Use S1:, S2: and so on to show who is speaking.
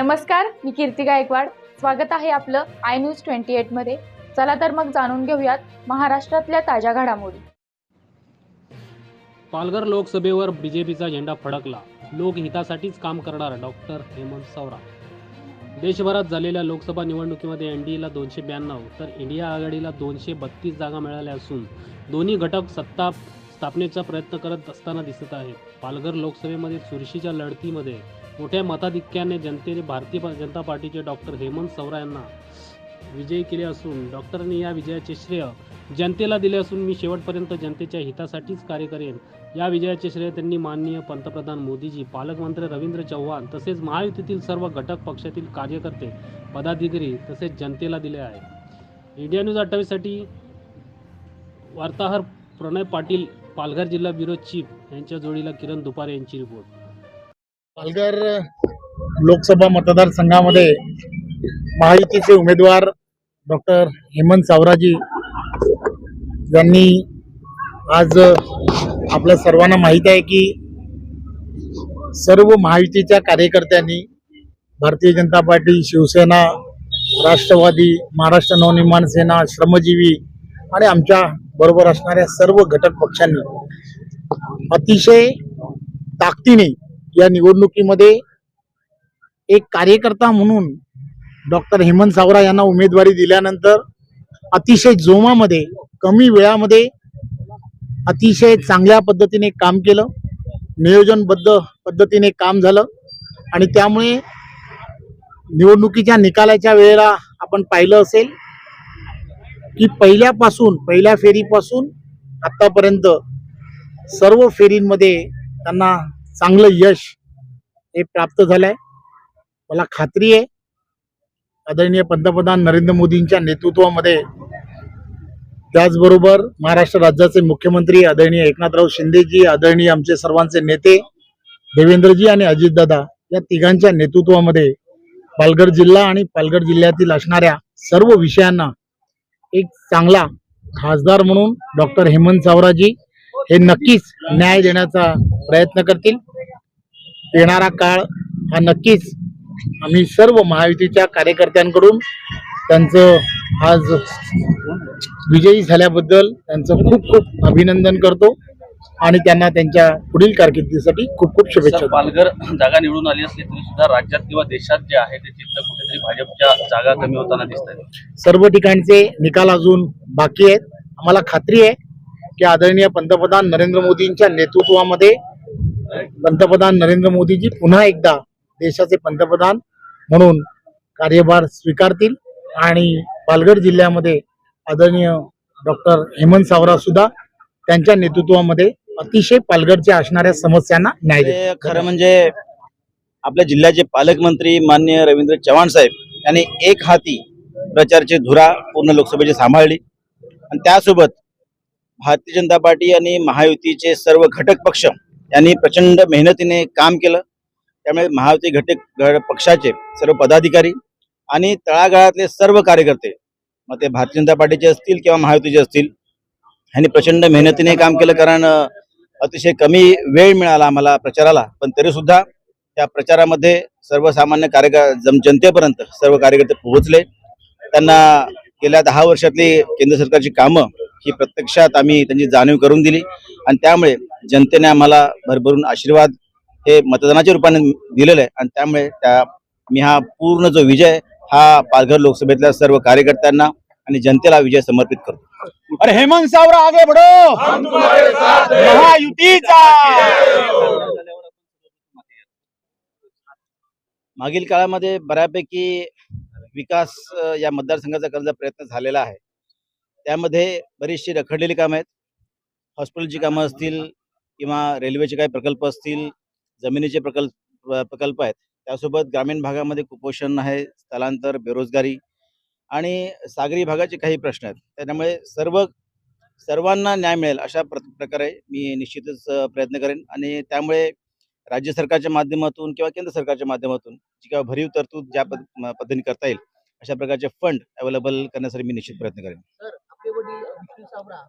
S1: नमस्कार मी कीर्ती गायकवाड. स्वागत आहे आपलं आय न्यूज ट्वेंटी एटमध्ये चला तर मग जाणून घेऊयात महाराष्ट्रातल्या ताज्या घडामोडी.
S2: पालघर लोकसभेवर बीजेपीचा झेंडा फडकला. लोकहितासाठीच काम करणार डॉक्टर हेमंत सावरा देशभरात झालेल्या लोकसभा निवडणुकीमध्ये एन डी एला दोनशे ब्याण्णव तर इंडिया आघाडीला दोनशे बत्तीस जागा मिळाल्या असून दोन्ही घटक सत्ता स्थापनेचा प्रयत्न करत असताना दिसत आहेत. पालघर लोकसभेमध्ये चुरशीच्या लढतीमध्ये मोठ्या मताधिक्याने जनतेने भारतीय जनता पार्टीचे डॉक्टर हेमंत सवरा यांना विजयी केले असून डॉक्टरांनी या विजयाचे श्रेय जनतेला दिले असून मी शेवटपर्यंत जनतेच्या हितासाठीच कार्य करेन. या विजयाचे श्रेय त्यांनी माननीय पंतप्रधान मोदीजी पालकमंत्री रवींद्र चव्हाण तसेच महायुतीतील सर्व घटक पक्षातील कार्यकर्ते पदाधिकारी तसेच जनतेला दिले आहे. इंडिया न्यूज अठ्ठावीससाठी वार्ताहर प्रणय पाटील पालघर जिल्हा ब्युरो चीफ यांच्या जोडीला किरण दुपारे यांची रिपोर्ट.
S3: पालघर लोकसभा मतदारसंघामध्ये महायुतीचे उमेदवार डॉक्टर हेमंत सावराजी यांनी आज आपल्या सर्वांना माहीत आहे की सर्व महायुतीच्या कार्यकर्त्यांनी भारतीय जनता पार्टी शिवसेना राष्ट्रवादी महाराष्ट्र नवनिर्माण सेना श्रमजीवी आणि आमच्या बरोबर असणाऱ्या सर्व घटक पक्षांनी अतिशय ताकदीने या निवडणुकीमध्ये एक कार्यकर्ता म्हणून डॉक्टर हेमंत सावरा यांना उमेदवारी दिल्यानंतर अतिशय जोमामध्ये कमी वेळामध्ये अतिशय चांगल्या पद्धतीने काम केलं. नियोजनबद्ध पद्धतीने काम झालं. आणि त्यामुळे निवडणुकीच्या निकालाच्या वेळेला आपण पाहिलं असेल की पहिल्यापासून पहिल्या फेरीपासून आतापर्यंत सर्व फेरींमध्ये त्यांना चांगलं यश हे प्राप्त झालंय. मला खात्री आहे आदरणीय पंतप्रधान नरेंद्र मोदींच्या नेतृत्वामध्ये त्याचबरोबर महाराष्ट्र राज्याचे मुख्यमंत्री आदरणीय एकनाथराव शिंदेजी आदरणीय आमचे सर्वांचे नेते देवेंद्रजी आणि अजितदादा या तिघांच्या नेतृत्वामध्ये पालघर जिल्हा आणि पालघर जिल्ह्यातील असणाऱ्या सर्व विषयांना एक चांगला खासदार म्हणून डॉक्टर हेमंत सावराजी हे नक्कीच न्याय देण्याचा प्रयत्न करतील. येणारा काळ हा नक्कीच आम्ही सर्व महायुतीच्या कार्यकर्त्यांकडून त्यांचं आज विजयी झाल्याबद्दल त्यांचं खूप खूप अभिनंदन करतो आणि त्यांना त्यांच्या पुढील कारकिर्दीसाठी खूप खूप शुभेच्छा.
S4: पालघर जागा निवडून आली असली तरी सुद्धा राज्यात किंवा देशात जे आहे ते चित्र कुठेतरी भाजपच्या जागा कमी होताना दिसत आहेत
S3: सर्व ठिकाणचे निकाल अजून बाकी आहेत. आम्हाला खात्री आहे की आदरणीय पंतप्रधान नरेंद्र मोदींच्या नेतृत्वामध्ये पंतप्रधान नरेंद्र मोदीजी पुन्हा एकदा देशाचे पंतप्रधान म्हणून कार्यभार स्वीकारतील आणि पालघर जिल्ह्यामध्ये आदरणीय डॉक्टर हेमंत सावरा सुद्धा त्यांच्या नेतृत्वामध्ये अतिशय पालघरच्या असणाऱ्या समस्यांना न्याय
S5: खरं म्हणजे आपल्या जिल्ह्याचे पालकमंत्री मान्य रवींद्र चव्हाण साहेब यांनी एक हाती प्रचारची धुरा पूर्ण लोकसभेची सांभाळली. आणि त्यासोबत भारतीय जनता पार्टी आणि महायुतीचे सर्व घटक पक्ष यांनी प्रचंड मेहनतीने काम केलं. त्यामुळे महायुती घटक पक्षाचे सर्व पदाधिकारी आणि तळागाळातले सर्व कार्यकर्ते मग ते भारतीय जनता पार्टीचे असतील किंवा महायुतीचे असतील यांनी प्रचंड मेहनतीने काम केलं कारण अतिशय कमी वेळ मिळाला आम्हाला प्रचाराला. पण तरी सुद्धा त्या प्रचारामध्ये सर्वसामान्य कार्यकर जम- जनतेपर्यंत सर्व कार्यकर्ते पोहोचले. त्यांना गेल्या दहा वर्षातली केंद्र सरकारची कामं ही प्रत्यक्षात आम्ही त्यांची जाणीव करून दिली. आणि त्यामुळे जनतेने आम्हाला भरभरून आशीर्वाद हे मतदानाच्या रूपाने दिलेलं आहे. आणि त्यामुळे त्या मी हा पूर्ण जो विजय हा पालघर लोकसभेतल्या सर्व कार्यकर्त्यांना आणि जनतेला विजय समर्पित करतो. अरे हेमंत सावरा आगे बढो! महायुतीचा! मागील काळामध्ये बऱ्यापैकी विकास या मतदारसंघाचा करण्याचा प्रयत्न झालेला आहे. त्यामध्ये बरीचशी रखडलेली कामं आहेत. हॉस्पिटलची कामं असतील किंवा रेल्वेचे काही प्रकल्प असतील जमिनीचे प्रकल्प प्रकल्प आहेत. त्यासोबत ग्रामीण भागामध्ये कुपोषण आहे स्थलांतर बेरोजगारी आणि सागरी भागाचे काही प्रश्न आहेत. त्याच्यामुळे सर्व सर्वांना न्याय मिळेल अशा प्र प्रकारे मी निश्चितच प्रयत्न करेन आणि त्यामुळे राज्य सरकारच्या माध्यमातून किंवा केंद्र सरकारच्या माध्यमातून जी काय भरीव तरतूद ज्या पद्धतीने करता येईल अशा प्रकारचे फंड अवेलेबल करण्यासाठी मी निश्चित प्रयत्न करेन. आपटे वडील विष्णू सावरा